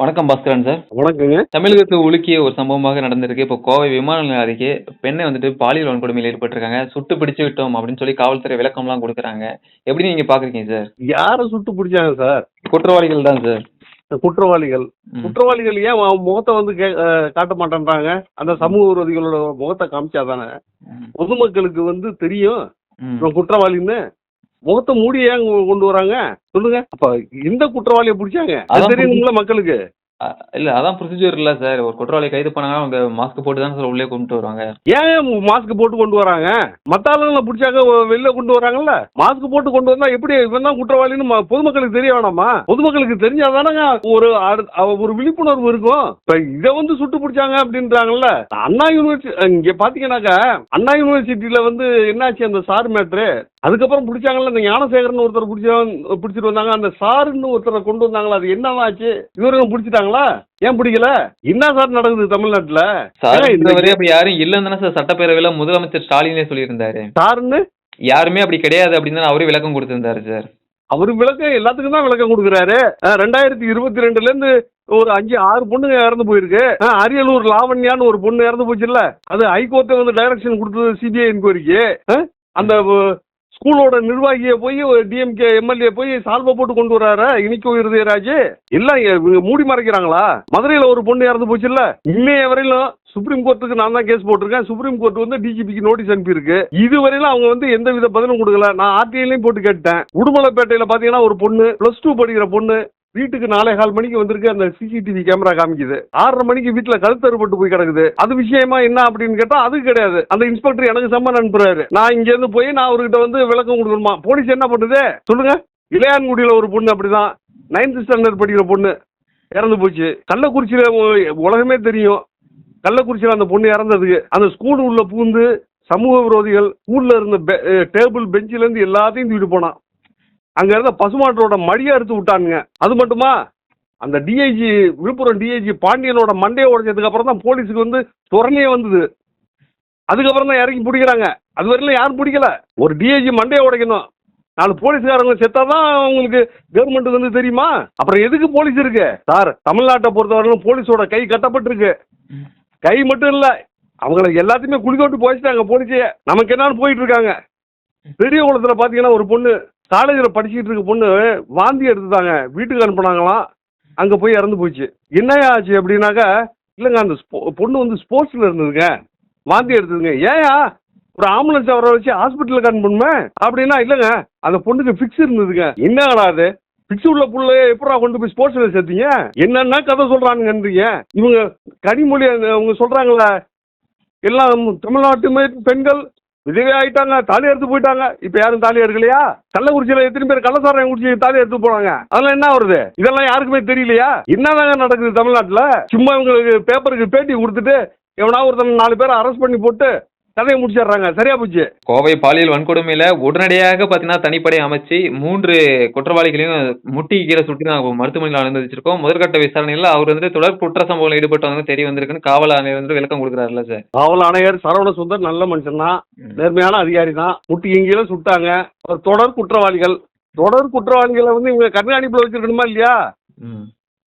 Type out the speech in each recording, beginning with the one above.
வணக்கம் பாஸ்கரன் சார். வணக்கங்க. தமிழகத்தை உலுக்கிய ஒரு சம்பவமாக நடந்திருக்கு. இப்போ கோவை விமான நிலையம் அருகே பெண்ணை வந்துட்டு பாலியல் வன்கொடுமையில் ஈடுபட்டிருக்காங்க. சுட்டு பிடிச்சு விட்டோம் அப்படின்னு சொல்லி காவல்துறை விளக்கம்லாம் கொடுக்குறாங்க. எப்படி நீங்க பாக்குறீங்க சார்? யாரை சுட்டு பிடிச்சாங்க சார்? குற்றவாளிகள் தான் சார். குற்றவாளிகள். குற்றவாளிகள் ஏன் முகத்தை வந்து காட்ட மாட்டேன்றாங்க? அந்த சமூக விரோதிகளோட முகத்தை காமிச்சாதானே. பொதுமக்களுக்கு வந்து தெரியும். குற்றவாளின்னு. முகத்தை மூடி ஏன் கொண்டு வராங்க? சொல்லுங்க. அப்ப இந்த குற்றவாளியை பிடிச்சாங்க. அது அதான் தெரியணுங்களா மக்களுக்கு? இல்ல அதான் ப்ரொசீஜர் இல்ல சார் ஒரு குற்றவாளி கைது பண்ணாங்கன்னா அவங்க மாஸ்க் போட்டு தான் சார் உள்ளே கொண்டு வருவாங்க. ஏன் மாஸ்க் போட்டு கொண்டு வராங்க? மத்த ஆளுங்களை பிடிச்சாங்க வெளில கொண்டு வராங்கல்ல? மாஸ்க் போட்டு கொண்டு வந்தா எப்படி இவன் தான் குற்றவாளின்னு பொதுமக்களுக்கு தெரிய வேணாமா? பொதுமக்களுக்கு தெரிஞ்சாதானங்க ஒரு ஒரு விழிப்புணர்வு இருக்கும். இப்ப இதை வந்து சுட்டு பிடிச்சாங்க அப்படின்றாங்கல்ல? அண்ணா யூனிவர்சிட்டி இங்க பாத்தீங்கன்னாக்கா அண்ணா யூனிவர்சிட்டியில வந்து என்னாச்சு அந்த சார் மேட்ரு அதுக்கப்புறம் பிடிச்சாங்கல்ல இந்த ஞானசேகரன் ஒருத்தர் பிடிச்ச பிடிச்சிட்டு வந்தாங்க. அந்த சாருன்னு ஒருத்தரை கொண்டு வந்தாங்களா அது என்னவாச்சு இவருங்க பிடிச்சிட்டாங்களா? ஏன் பிடிக்கல? என்ன சார் நடக்குது தமிழ்நாட்டுல? சார் இந்த இந்த- வரை அப்படி யாரும் இல்லைன்னு தானே சார் சட்டப்பேரவையில முதலமைச்சர் ஸ்டாலினே சொல்லியிருந்தாரு. சாருன்னு? யாருமே அப்படி கிடையாது அப்படின்னு தான் அவரே விளக்கம் கொடுத்திருந்தாரு சார். அவர் விளக்கம் எல்லாத்துக்கும் தான் விளக்கம் கொடுக்குறாரு. ரெண்டாயிரத்தி இருபத்தி ரெண்டுல இருந்து ஒரு அஞ்சு ஆறு பொண்ணுங்க இறந்து போயிருக்கு. அரியலூர் லாவண்யான்னு ஒரு பொண்ணு இறந்து போச்சுல்ல? அது ஹைகோர்ட்டை வந்து டைரக்ஷன் கொடுத்தது சிபிஐ என்கொயரிக்கு அந்த ஸ்கூலோட நிர்வாகியை போய் டிஎம்கே எம்எல்ஏ போய் சால்வை போட்டு கொண்டு வராரு? இனிக்கோ இருதயராஜ் எல்லாம் மூடி மறைக்கிறாங்களா? மதுரையில ஒரு பொண்ணு இறந்து போச்சு இல்லை இன்னைய வரையிலும் சுப்ரீம் கோர்ட்டுக்கு நான் தான் கேஸ் போட்டிருக்கேன். சுப்ரீம் கோர்ட் வந்து டிஜிபிக்கு நோட்டீஸ் அனுப்பியிருக்கு. இதுவரையிலும் அவங்க வந்து எந்த வித பதிலும் கொடுக்கல. நான் ஆர்டிஐலையும் போட்டு கேட்டேன் உடுமலைப்பேட்டையில பாத்தீங்கன்னா ஒரு பொண்ணு பிளஸ் டூ படிக்கிற பொண்ணு வீட்டுக்கு நாலே கால் மணிக்கு வந்திருக்கு அந்த சிசிடிவி கேமரா காமிக்குது. ஆறரை மணிக்கு வீட்டுல கழுத்தறுபட்டு போய் கிடக்குது. அது விஷயமா என்ன அப்படின்னு கேட்டா அது கிடையாது. அந்த இன்ஸ்பெக்டர் எனக்கு சம்மன் அனுப்புறாரு நான் இங்க இருந்து போய் நான் அவர்கிட்ட வந்து விளக்கம் கொடுக்கணுமா? போலீஸ் என்ன பண்ணுது? சொல்லுங்க. இளையான்குடியில ஒரு பொண்ணு அப்படிதான். நைன்த் ஸ்டாண்டர்ட் படிக்கிற பொண்ணு. இறந்து போச்சு. கள்ளக்குறிச்சியில உலகமே தெரியும். கள்ளக்குறிச்சியில அந்த பொண்ணு இறந்ததுக்கு. அந்த ஸ்கூல் உள்ள பூந்து சமூக விரோதிகள் ஸ்கூல்ல இருந்த டேபிள் பெஞ்சில இருந்து எல்லாத்தையும் தூக்கிட்டு போனான். அங்க இருந்த பசுமாட்டோட மடியை அறுத்து விட்டானுங்க. அது மட்டுமா? அந்த டிஐஜி விழுப்புரம் டிஐஜி பாண்டியனோட மண்டையை உடைச்சதுக்கு அப்புறம் தான் போலீஸுக்கு வந்து துறனையே வந்தது. அதுக்கப்புறம் தான் இறங்கி பிடிக்கிறாங்க. அது வரையிலும் யாரும் பிடிக்கல. ஒரு டிஐஜி மண்டையை உடைக்கணும். நாலு போலீஸ்காரங்க செத்தாதான் உங்களுக்கு கவர்மெண்ட் வந்து தெரியுமா? அப்புறம் எதுக்கு போலீஸ் இருக்கு? சார் தமிழ்நாட்டை பொறுத்தவரையிலும் போலீஸோட கை கட்டப்பட்டிருக்கு. கை மட்டும் இல்லை அவங்கள எல்லாத்தையுமே குளிக்கோட்டு போயிட்டாங்க போலீஸே. நமக்கு என்னன்னு போயிட்டு இருக்காங்க. பெரிய குளத்தில் பார்த்தீங்கன்னா ஒரு பொண்ணு காலேஜில் படிச்சுட்டு இருக்க பொண்ணு வாந்தி எடுத்துட்டாங்க. வீட்டுக்கு அனுப்புனாங்களாம். அங்கே போய் இறந்து போச்சு. என்ன ஆச்சு அப்படின்னாக்கா இல்லைங்க அந்த ஸ்போ- பொண்ணு வந்து ஸ்போர்ட்ஸில் இருந்ததுங்க. வாந்தி எடுத்ததுங்க. ஏயா ஒரு ஆம்புலன்ஸ் அவரை வச்சு ஹாஸ்பிட்டலுக்கு அனுப்பணுமே? அப்படின்னா இல்லைங்க அந்த பொண்ணுக்கு ஃபிக்ஸ் இருந்ததுங்க. என்ன அது? ஃபிக்ஸ் உள்ள புள்ள எப்படா கொண்டு போய் ஸ்போர்ட்ஸ்ல சேர்த்தீங்க? என்னென்ன கதை சொல்றானுங்கன்றீங்க. இவங்க கனிமொழி அவங்க சொல்றாங்களே எல்லாம் தமிழ்நாட்டுமே பெண்கள் விதவை ஆயிட்டாங்க தாலி எடுத்து போயிட்டாங்க. இப்ப யாரும் தாலி எடுக்கலையா? கள்ளக்குறிச்சியில எத்தனை பேர் கள்ளசாரம் குடிச்சு தாலி எடுத்து போனாங்க அதெல்லாம் என்ன வருது இதெல்லாம் யாருக்குமே தெரியலையா? என்னதாங்க நடக்குது தமிழ்நாட்டுல? சும்மா இவங்களுக்கு பேப்பருக்கு பேட்டி கொடுத்துட்டு எவனா ஒருத்தன் நாலு பேரை அரெஸ்ட் பண்ணி போட்டு கதையை முடிச்சிடுறாங்க. சரியா போச்சு? கோவை பாலியல் வன்கொடுமையில உடனடியாக பார்த்தீங்கன்னா தனிப்படை அமைச்சு மூன்று குற்றவாளிகளையும் முட்டி கீழே சுட்டி நாங்கள் மருத்துவமனையில் அனுமதிச்சிருக்கோம். முதற்கட்ட விசாரணையில் அவர் வந்து தொடர் குற்ற சம்பவத்தில் ஈடுபட்டவங்க தெரிய வந்திருக்குன்னு காவல் ஆணையர் வந்து விளக்கம் கொடுக்குறாருல்ல சார். காவல் ஆணையர் சரவண சுந்தர் நல்ல மனுஷன் தான். நேர்மையான அதிகாரி தான். முட்டி இங்கேயில சுட்டாங்க. தொடர் குற்றவாளிகள். தொடர் குற்றவாளிகளை வந்து இவங்க கண்காணிப்புல வச்சிருக்கணுமா இல்லையா.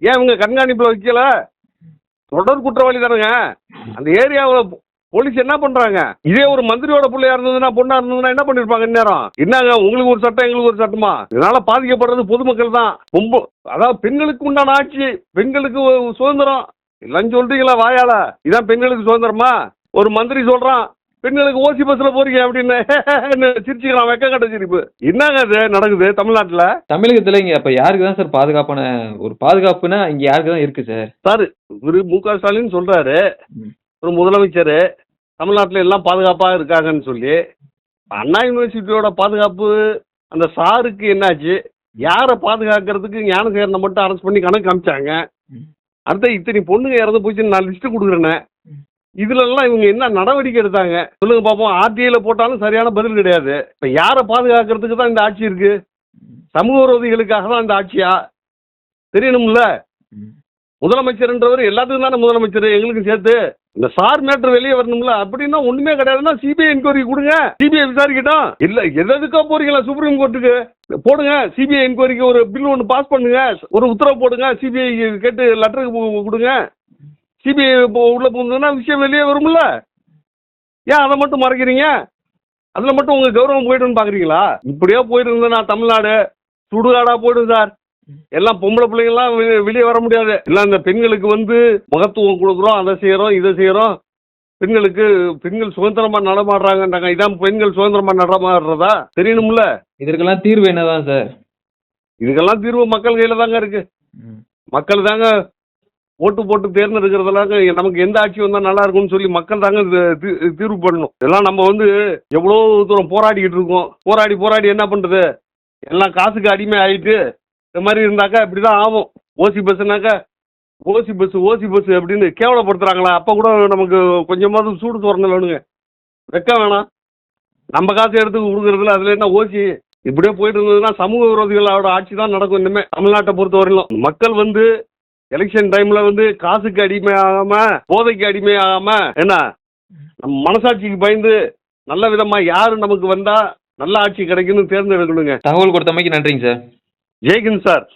ஏன் இவங்க கண்காணிப்புல வைக்கல? தொடர் குற்றவாளி தானுங்க. அந்த ஏரியாவில் போலீஸ் என்ன பண்றாங்க? இதே ஒரு மந்திரியோட பிள்ளையா இருந்ததுன்னா பொண்ணா இருந்ததுன்னா என்ன பண்ணிருப்பாங்க இந்நேரம்? என்னங்க உங்களுக்கு ஒரு சட்டம் எங்களுக்கு ஒரு சட்டமா? இதனால பாதிக்கப்படுறது பொதுமக்கள் தான். ரொம்ப அதாவது பெண்களுக்கு உண்டான ஆட்சி பெண்களுக்கு சுதந்திரம். எல்லாம் சொல்றீங்களா வாயால? இதான் பெண்களுக்கு சுதந்திரமா? ஒரு மந்திரி சொல்றான் பெண்களுக்கு ஓசி பஸ்ல போறீங்க அப்படின்னு சிரிச்சுக்கலாம் வெக்க கட்ட சிரிப்பு. என்னங்க இது நடக்குது தமிழ்நாட்டுல? தமிழகத்துல இங்க அப்ப யாருக்கு தான் சார் பாதுகாப்பான ஒரு பாதுகாப்புனா இங்க யாருக்கு தான் இருக்கு சார் சார் இவரு மு க ஸ்டாலின் சொல்றாரு. ஒரு முதலமைச்சர் தமிழ்நாட்டில் எல்லாம் பாதுகாப்பாக இருக்காங்கன்னு சொல்லி அண்ணா யூனிவர்சிட்டியோட பாதுகாப்பு அந்த சாருக்கு என்னாச்சு? யாரை பாதுகாக்கிறதுக்கு ஞானசேகரனை மட்டும் அரெஸ்ட் பண்ணி கணக்கு காமிச்சாங்க. அடுத்த இத்தனை பொண்ணுங்க இறந்து போச்சுன்னு நான் லிஸ்ட்டு கொடுக்குறேனே. ம். இதுல எல்லாம் இவங்க என்ன நடவடிக்கை எடுத்தாங்க? சொல்லுங்க பார்ப்போம் ஆர்டிஐல போட்டாலும் சரியான பதில் கிடையாது. இப்போ யாரை பாதுகாக்கிறதுக்கு தான் இந்த ஆட்சி இருக்கு? சமூக விரோதிகளுக்காக தான் இந்த ஆட்சியா? தெரியணும்ல. முதலமைச்சர்ன்றவர் எல்லாத்துக்கும் தானே முதலமைச்சர் எங்களுக்கும் சேர்த்து. இந்த சார் மேட்டர் வெளியே வரணும்ல அப்படின்னா ஒண்ணுமே கிடையாதுன்னா சிபிஐ என்கொயரி கொடுங்க. சிபிஐ விசாரிக்கட்டும். இல்ல எதுக்கா போறீங்களா சுப்ரீம் கோர்ட்டுக்கு போடுங்க சிபிஐ என்கொயரிக்கு ஒரு பில் ஒன்று பாஸ் பண்ணுங்க. ஒரு உத்தரவு போடுங்க சிபிஐ கேட்டு லெட்டருக்கு கொடுங்க. சிபிஐ உள்ள போகுதுன்னா விஷயம் வெளியே வரும்ல. ஏன் அதை மட்டும் மறைக்கிறீங்க? அதில் மட்டும் உங்கள் கௌரவம் போயிடுன்னு பார்க்குறீங்களா இப்படியே போயிட்டு இருந்தேன்னா தமிழ்நாடு. சுடுகாடா போயிடும் சார். எல்லாம் பொம்பளை பிள்ளைங்கள்லாம் வெ- வெளியே வர முடியாது. எல்லாம் இந்த பெண்களுக்கு வந்து மகத்துவம் கொடுக்குறோம் அதை செய்கிறோம் இதை செய்கிறோம் பெண்களுக்கு பெண்கள் சுதந்திரமாக நடமாடுறாங்கன்றாங்க. இதான் பெண்கள் சுதந்திரமாக நடமாடுறதா? தெரியணும்ல? இதற்கெல்லாம் தீர்வு என்னதான் சார்? இதுக்கெல்லாம் தீர்வு மக்கள் கையில் தாங்க இருக்கு. மக்கள் தாங்க ஓட்டு போட்டு தேர்ந்தெடுக்கிறதுலாங்க நமக்கு எந்த ஆட்சி வந்தால் நல்லா இருக்கும்னு சொல்லி மக்கள் தாங்க தீர்வு பண்ணணும். இதெல்லாம் நம்ம வந்து எவ்வளோ தூரம் போராடிக்கிட்டு இருக்கோம். போராடி போராடி என்ன பண்ணுறது எல்லாம் காசுக்கு அடிமை ஆயிட்டு இந்த மாதிரி இருந்தாக்கா இப்படி தான் ஆகும். ஓசி பஸ்ஸுனாக்கா ஓசி பஸ் ஓசி பஸ் அப்படின்னு கேவலப்படுத்துகிறாங்களா அப்போ கூட நமக்கு கொஞ்சமாவது சூடு தோரணை வேணுங்க வெக்க வேணாம். நம்ம காசு எடுத்து கொடுக்குறதுல அதில் என்ன ஓசி? இப்படியே போயிட்டு இருந்ததுன்னா சமூக விரோதிகளோட ஆட்சி தான் நடக்கும் இனிமே தமிழ்நாட்டை பொறுத்த வரையிலும். மக்கள் வந்து எலெக்ஷன் டைமில் வந்து காசுக்கு அடிமை ஆகாமல் போதைக்கு அடிமை ஆகாமல் என்ன? நம்ம மனசாட்சிக்கு பயந்து நல்ல விதமாக யார் நமக்கு வந்தால் நல்ல ஆட்சி கிடைக்குன்னு தேர்ந்தெடுக்கணுங்க. தகவல் கொடுத்தமைக்கு நன்றிங்க சார். ஜெய்கின் சார்